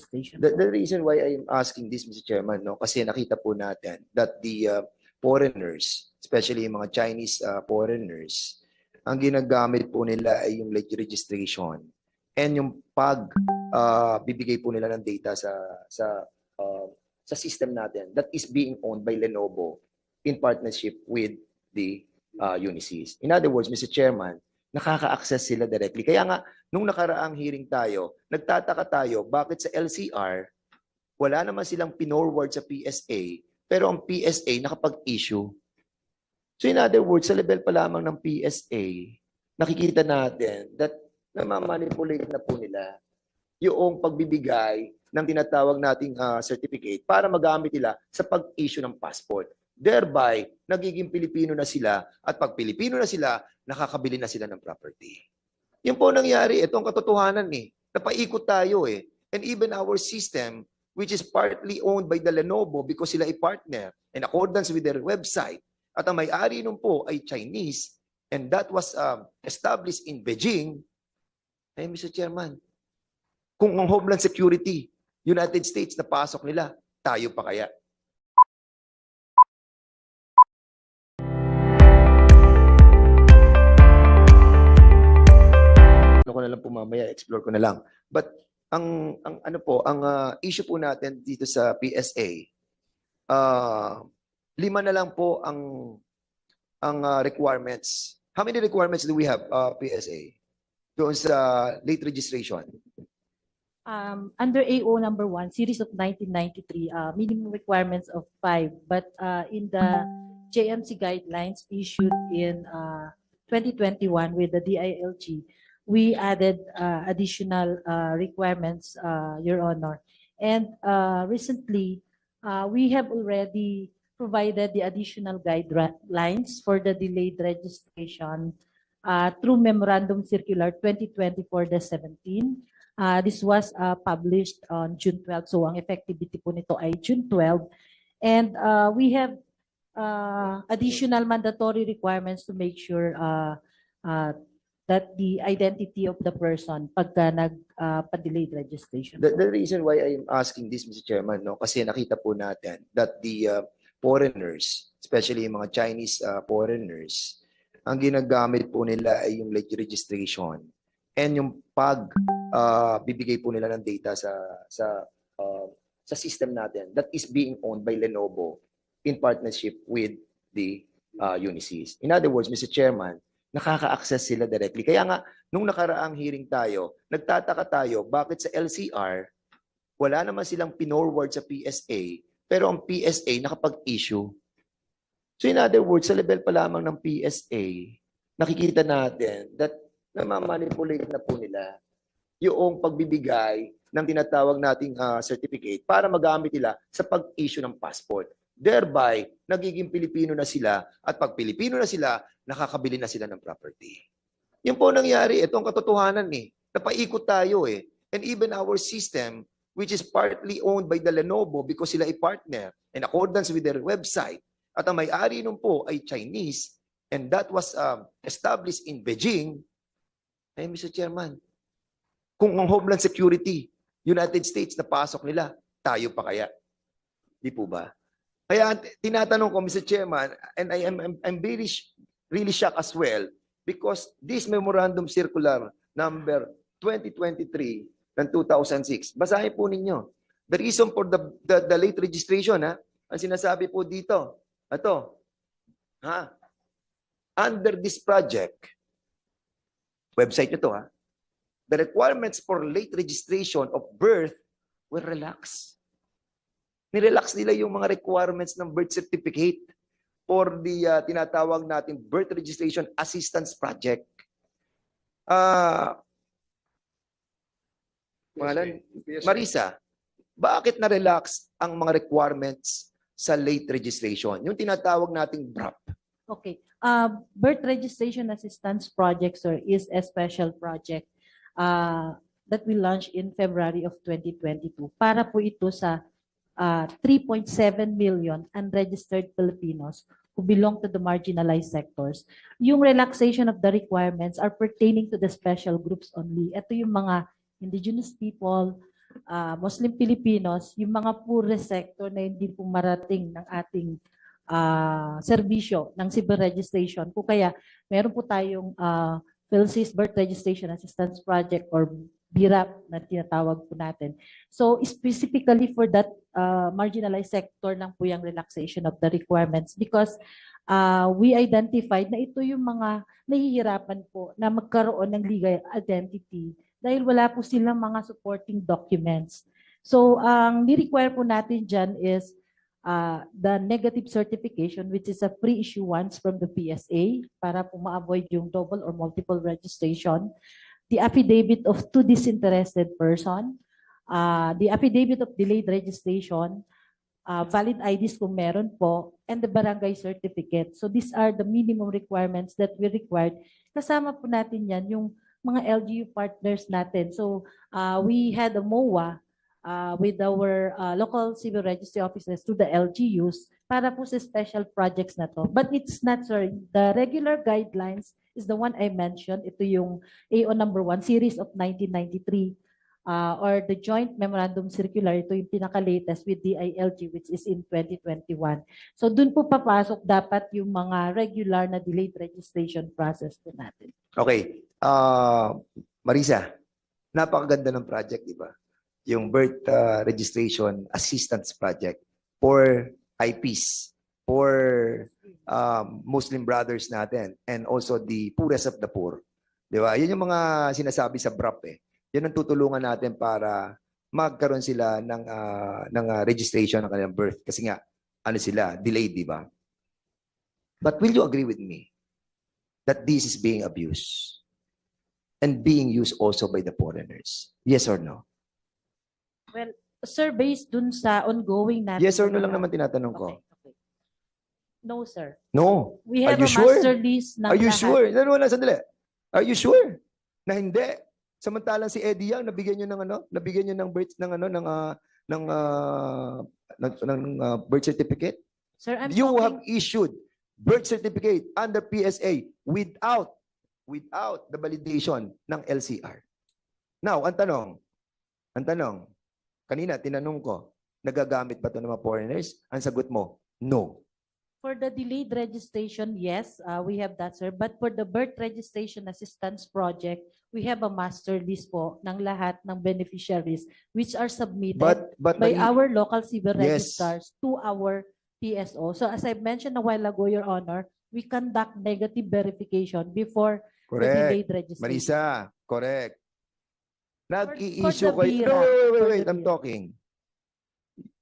registration. The, the reason why I'm asking this, Mr. Chairman, no, kasi nakita po natin that the uh, foreigners, especially yung mga Chinese uh, foreigners, ang ginagamit po nila ay yung registration and yung pag uh, bibigay po nila ng data sa sa uh, sa system natin that is being owned by Lenovo in partnership with the uh, Unisys. In other words, Mr. Chairman, nakaka-access sila directly. Kaya nga, nung nakaraang hearing tayo, nagtataka tayo bakit sa LCR, wala naman silang pinorward sa PSA, pero ang PSA nakapag-issue. So in other words, sa level pa lamang ng PSA, nakikita natin that namamanipulate na po nila yung pagbibigay ng tinatawag nating ah, certificate para magamit nila sa pag-issue ng passport. Thereby, nagiging Pilipino na sila at pag Pilipino na sila, nakakabili na sila ng property. Yun po nangyari. Ito ang katotohanan eh. Napaikot tayo eh. And even our system, which is partly owned by the Lenovo because sila ay partner in accordance with their website, at ang may-ari nun po ay Chinese, and that was um, established in Beijing, eh, Mr. Chairman, kung ang Homeland Security, United States, na pasok nila, tayo pa kaya? Mamaya, explore ko na lang. But ang ang ano po, ang ah, issue po natin dito sa PSA, ah lima na lang po ang ang ah, requirements. How many requirements do we have uh, PSA? Doon sa late registration. Um, under AO number one, series of 1993, uh, minimum requirements of five, but uh, in the JMC guidelines issued in uh, 2021 with the DILG, we added uh, additional uh, requirements, uh, Your Honor. And uh, recently, uh, we have already provided the additional guidelines for the delayed registration uh, through Memorandum Circular 2024-17. Uh, this was uh, published on June 12. So ang effectivity po nito ay June 12. And uh, we have uh, additional mandatory requirements to make sure uh, uh, that the identity of the person pagka nag-delayed registration. The, the reason why I'm asking this, Mr. Chairman, no, kasi nakita po natin that the uh, foreigners, especially yung mga Chinese uh, foreigners, ang ginagamit po nila ay yung late registration and yung pag uh, bibigay po nila ng data sa sa uh, sa system natin that is being owned by Lenovo in partnership with the uh, Unisys. In other words, Mr. Chairman, nakaka-access sila directly. Kaya nga, nung nakaraang hearing tayo, nagtataka tayo bakit sa LCR, wala naman silang pinorward sa PSA, pero ang PSA nakapag-issue. So in other words, sa level pa lamang ng PSA, nakikita natin that namamanipulate na po nila yung pagbibigay ng tinatawag nating ah, certificate para magamit nila sa pag-issue ng passport. Thereby, nagiging Pilipino na sila at pag Pilipino na sila, nakakabili na sila ng property. Yun po nangyari. Ito ang katotohanan eh. Napaikot tayo eh. And even our system, which is partly owned by the Lenovo because sila ay partner in accordance with their website, at ang may-ari nun po ay Chinese, and that was um, established in Beijing, eh, Mr. Chairman, kung ang Homeland Security, United States, na pasok nila, tayo pa kaya? Di po ba? Kaya tinatanong ko, Mr. Chairman, and I am I'm, I'm really, really shocked as well, because this Memorandum Circular number 2023 ng 2006, basahin po ninyo. The reason for the, the, the late registration, ha? Ang sinasabi po dito, ito, ha? Under this project, website nyo to, ha? The requirements for late registration of birth were relaxed. Nirelax nila yung mga requirements ng birth certificate for the uh, tinatawag natin birth registration assistance project. Ah, Pangalan? Marisa, bakit na-relax ang mga requirements sa late registration? Yung tinatawag nating BRAP. Okay. Uh, birth registration assistance project, sir, is a special project uh, that we launched in February of 2022 para po ito sa uh, 3.7 million unregistered Filipinos who belong to the marginalized sectors. Yung relaxation of the requirements are pertaining to the special groups only. Ito yung mga indigenous people, ah, Muslim Filipinos, yung mga poorest sector na hindi po marating ng ating ah, serbisyo ng civil registration. Kung kaya meron po tayong uh, PhilSys Birth Registration Assistance Project or BIRAP na tinatawag po natin. So specifically for that uh, marginalized sector lang po yung relaxation of the requirements because uh, we identified na ito yung mga nahihirapan po na magkaroon ng legal identity dahil wala po silang mga supporting documents. So ang ni-require po natin dyan is uh, the negative certification which is a pre-issuance from the PSA para po ma-avoid yung double or multiple registration. The affidavit of two disinterested person, uh, the affidavit of delayed registration, uh, valid IDs kung meron po, and the barangay certificate. So these are the minimum requirements that we required. Kasama po natin yan yung mga LGU partners natin. So uh, we had a MOA uh, with our uh, local civil registry officers to the LGUs para po sa special projects na to. But it's not, sir, the regular guidelines is the one I mentioned. Ito yung AO number one, series of 1993 uh, or the joint memorandum circular, ito yung pinaka-latest with DILG which is in 2021. So dun po papasok dapat yung mga regular na delayed registration process po natin. Okay. Ah, Marisa, napakaganda ng project, di ba? Yung Birth ah, Registration Assistance Project for IPs, for um, Muslim brothers natin, and also the poorest of the poor. Di ba? Yun yung mga sinasabi sa BRAP eh. Yan ang tutulungan natin para magkaroon sila ng ah, ng ah, registration ng kanilang birth kasi nga ano sila delayed di ba but will you agree with me that this is being abused and being used also by the foreigners yes or no Sir, based dun sa ongoing natin. yes or no na lang naman tinatanong ko Okay, okay. No, sir. no We Are have you a sure? master list ng are you lahat. sure no wala sandali are you sure na hindi samantalang si Eddie Yang nabigyan niyo ng ano nabigyan niyo ng birth ng ano ng ah, ng ah, ng, ng, ah, birth certificate Sir, I'm you talking, have issued birth certificate under PSA without without the validation ng LCR. Now, ang tanong, ang tanong, kanina tinanong ko, nagagamit ba ito ng mga foreigners? Ang sagot mo, no. for the delayed registration, yes, uh, we have that, sir. But for the birth registration assistance project, we have a master list po ng lahat ng beneficiaries which are submitted But but by our local civil Yes. registrars to our PSO. So as I mentioned a while ago, Your Honor, we conduct negative verification before the correct. delayed registration. Marisa, correct. Nag-i-issue kayo. No, wait, wait, wait, I'm talking.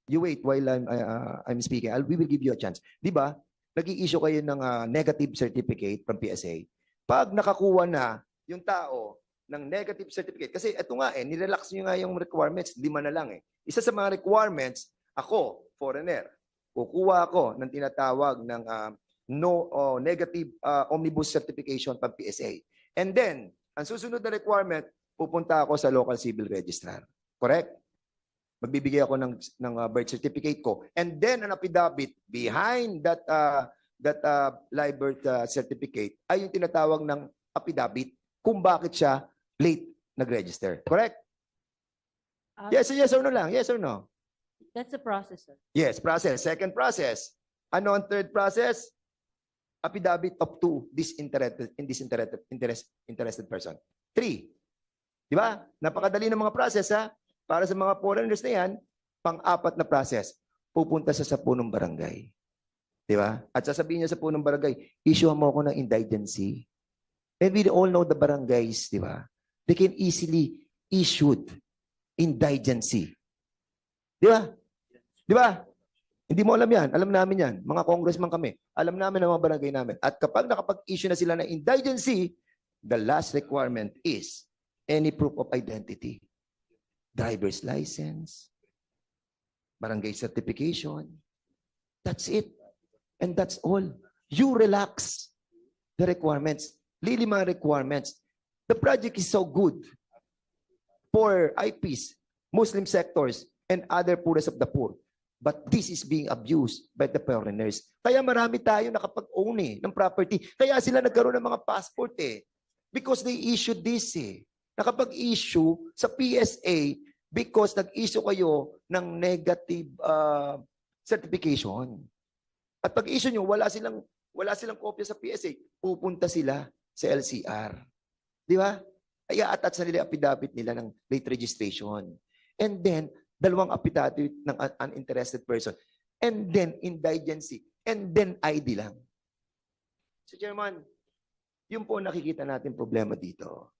You wait while I'm uh, I'm speaking. I'll, we will give you a chance. 'Di ba? Nag-i-issue kayo ng ah, negative certificate from PSA. Pag nakakuha na yung tao ng negative certificate, kasi ito nga eh, nirelax nyo nga yung requirements, lima na lang eh. Isa sa mga requirements, ako, foreigner, kukuha ako ng tinatawag ng ah, no oh, negative ah, omnibus certification from PSA. And then, ang susunod na requirement, pupunta ako sa local civil registrar. Correct? Magbibigay ako ng ng uh, birth certificate ko. And then an affidavit behind that uh, that uh, live birth uh, certificate ay yung tinatawag ng affidavit kung bakit siya late nag-register. Correct? Uh, Yes, yes or no lang. Yes or no? That's the process, sir. Yes, process. Second process. Ano ang third process? Affidavit of two disinterested, disinterested interest, interested person. Three. Di ba? Napakadali ng mga process ha. Para sa mga foreigners na yan, pang-apat na process, pupunta sa sa punong barangay. Di ba? At sasabihin niya sa punong barangay, issue mo ako ng indigency. And we all know the barangays, di ba? They can easily issued indigency. Di ba? Di ba? Hindi mo alam yan. Alam namin yan. Mga congressman kami. Alam namin ang mga barangay namin. At kapag nakapag-issue na sila ng indigency, the last requirement is any proof of identity. Driver's license, barangay certification. That's it. And that's all. You relax the requirements. Lili mga requirements. The project is so good for IPs, Muslim sectors, and other poorest of the poor. But this is being abused by the foreigners. Kaya marami tayo nakapag-own eh, ng property. Kaya sila nagkaroon ng mga passport eh. Because they issued this eh. Nakapag-issue sa PSA because nag-issue kayo ng negative uh, certification. At pag issue nyo, wala silang wala silang kopya sa PSA, pupunta sila sa LCR. Di ba? Ay attach na nila affidavit nila ng late registration. And then, dalawang affidavit ng un- uninterested person. And then, indigency. And then, ID lang. So, Chairman, yun po nakikita natin problema dito.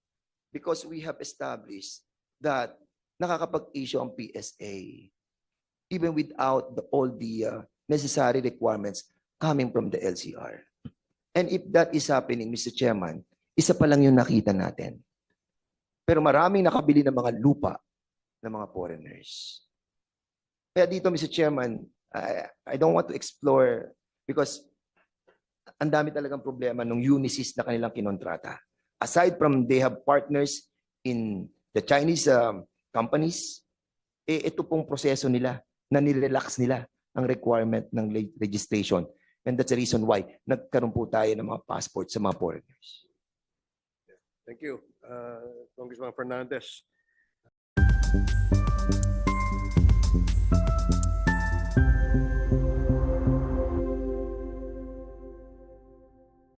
Because we have established that nakakapag-issue ang PSA even without the, all the uh, necessary requirements coming from the LCR. And if that is happening, Mr. Chairman, isa pa lang yung nakita natin. Pero maraming nakabili ng mga lupa ng mga foreigners. Kaya dito, Mr. Chairman, I, I don't want to explore because ang dami talagang problema nung Unisys na kanilang kinontrata. Aside from they have partners in the Chinese um, companies, eh, ito pong proseso nila na nirelax nila ang requirement ng registration. And that's the reason why nagkaroon po tayo ng mga passport sa mga foreigners. Thank you, uh, Congressman Fernandez.